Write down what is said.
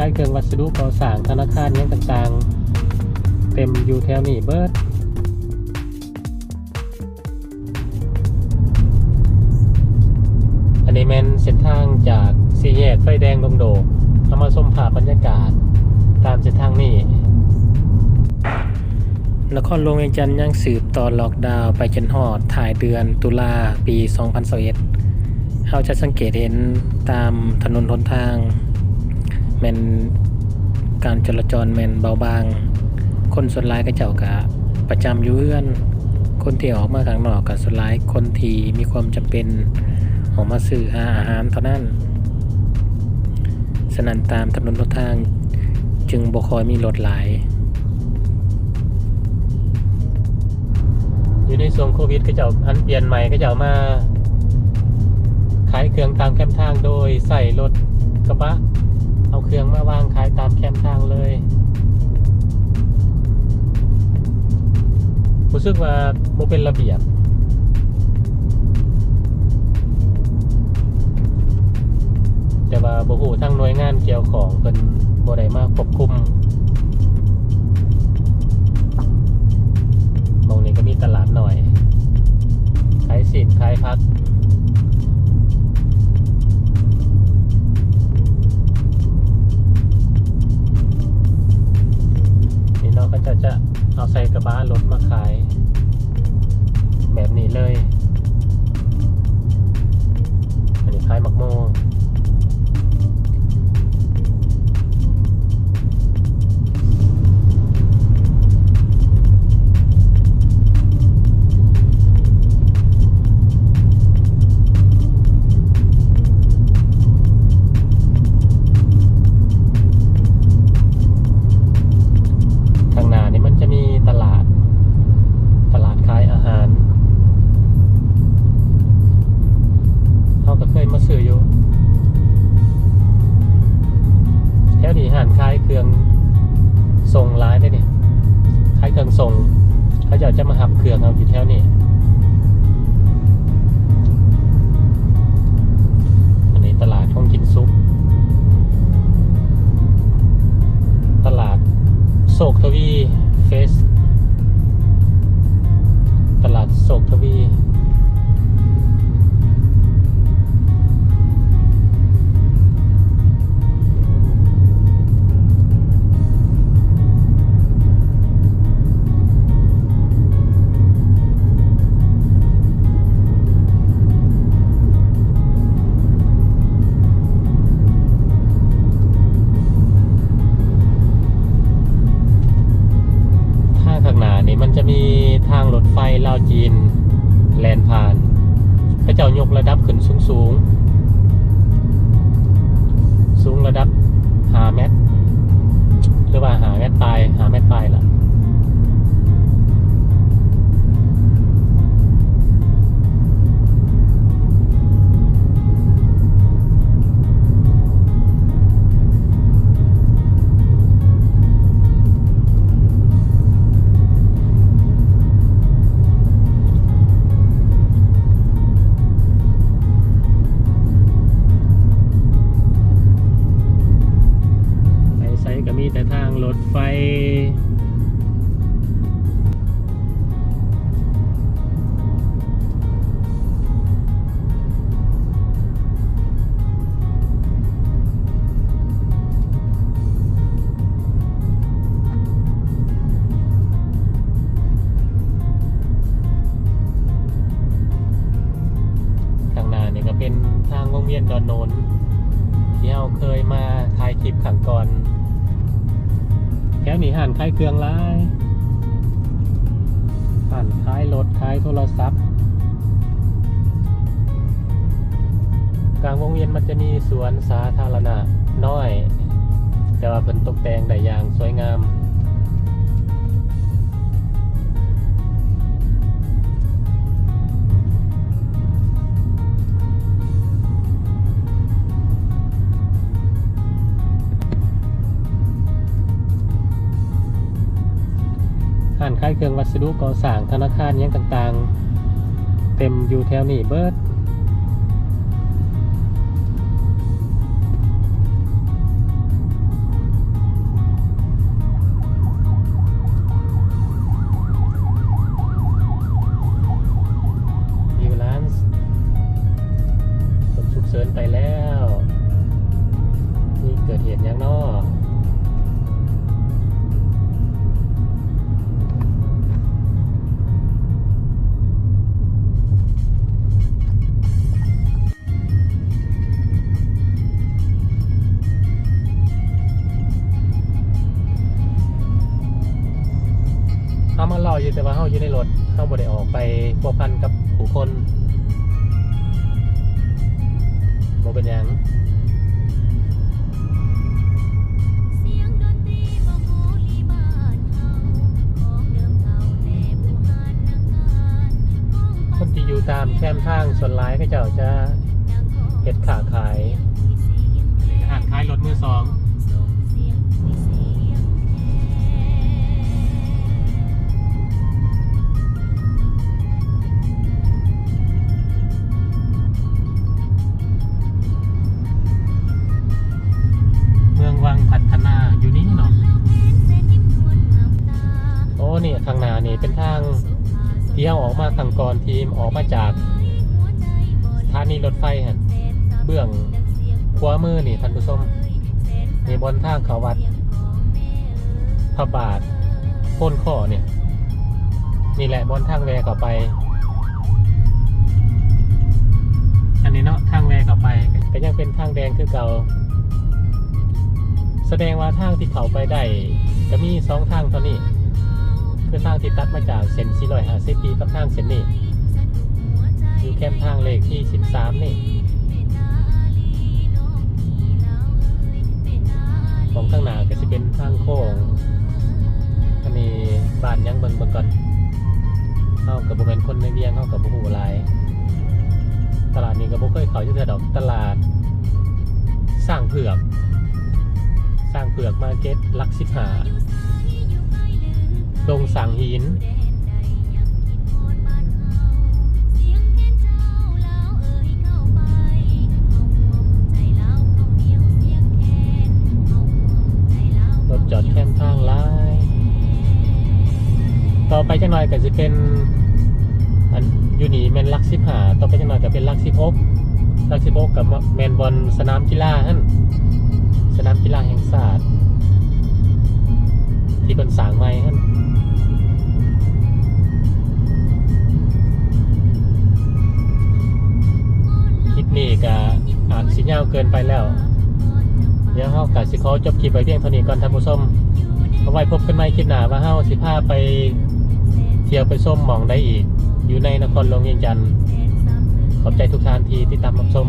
ขายเครื่องวัสดุก่อสร้างธนาคารหยังต่างๆ เต็มอยู่แถวนี้เบิดอันนี้แมนเส้นทางจากสี่แยกไฟแดงดงโดกเอามาชมภาพบรรยากาศตามเส้นทางนี้นครหลวงเวียงจันทร์ยังสืบต่อล็อกดาวน์ไปจนหอดถ่ายเดือนตุลาปี 2021เราจะสังเกตเห็นตามถนนหนทาง แมนการจราจรแมนเบาบาง คนส่วนหลายก็เจ้ากะประจำอยู่เอื้อน คนที่ออกมาข้างนอกกับส่วนหลายคนที่มีความจำเป็นออกมาซื้ออาหารเท่านั้นฉะนั้นตามถนนหนทางจึงบ่คอยมีรถหลาย อยู่ในช่วงโควิดก็จะอันเปลี่ยนใหม่ก็จะเอามาายเครื่องตามแคมทางโดยใส่รถกระบะ เอาเครื่องมาวางขายตามแคมทางเลยรู้สึกว่าบ่เป็นระเบียบแต่ว่าบ่ฮู้ทางหน่วยงานเกี่ยวของเพิ่นบ่ไดมาควบคุมมองนี้ก็มีตลาดหน่อยขายสินขายพัก ส่ง เขาจะจะมาหับเครื่องเอาอยู่แถวนี้อันนี้ตลาดของกินซุปตลาดโศกทวีเฟสางรถไฟลาวจีน แลนผ่านเขาเจ้ายกระดับขึ้นสูงสูง สูงระดับหาเมตรหรือว่าหาเมตรปลายหาเมตรปลาย เวียนดอนโนนที่เราเคยมาถ่ายคลิปขังก่อนแค่นี้หันขายเครื่องร้ายหันขายรถขายโทรศัพท์กลางวงเวียนมันจะมีสวนสาธารณะน้อย แต่ว่าเป็นตกแต่งได้อย่างสวยงาม เครื่องวัสดุก่อสร้างธนาคารยังต่าง ๆ เต็มอยู่แถวนี้เบิด อยู่แต่ว่าเขาอยู่ในรถเขาบ่ได้ออกไปพัวพันกับผู้คนบ่เป็นหยังคนที่อยู่ตามแคมทางส่วนร้ายก็เจ้าจะเห็ดขาขายอาหารขายรถมือสอง ที่เอาออกมาทางก่อนทีมออกมาจากสถานีรถไฟฮะเบื้องขวามือนี่ท่านผู้ชมนี่บนทางเขาวัดพระบาทโพ้นข้อเนี่ยนี่แหละบนทางแวเข้าไป อันนี้เนาะทางแวเข้าไปก็ยังเป็นทางแดงคือเก่า แสดงว่าทางที่เขาไปได้จะมีสองทางเท่านี้ คือทางที่ตัดมาจากเส้น450ปีกับทางเส้นนี้อยู่แคมทางเลขที่ 13 นี่ของข้างหน้าก็จะเป็นทางโค้งอันนี้บ้านยังเบิ่งเบิ่งก่อนเฮากับบ่แม่นคนในเวียงเฮากับบ่ฮู้หลายตลาดนี้ก็บ่เคยเข้าอยู่เทื่อดอกตลาด สร้างเผือก สร้างเผือกมาเก็ตลัก15 ดงสังหิน รถจอดแคมทางหลาย ต่อไปจังหน่อยก็จะเป็น อันยูนี่แมนลักสิบหาต่อไปจังหน่อยก็เป็นลักสิบกลักสิบกกับแมนบอลสนามกีฬาฮั่นสนามกีฬาแห่งชาสติที่เป็นสางใหม่ฮั่น ลิปนี้ก็อาจสิยาวเกินไปแล้ว เดี๋ยวเฮาก็สิขอจบคลิปไปเพียงเท่านี้ก่อนท่านผู้ชมเอาไว้พบกันใหม่คลิปหน้าว่าเฮาสิพาไปเที่ยวไปส้มมองได้อีก อยู่ในนครหลวงเวียงจันทร์ขอบใจทุกท่านที่ติดตามรับชม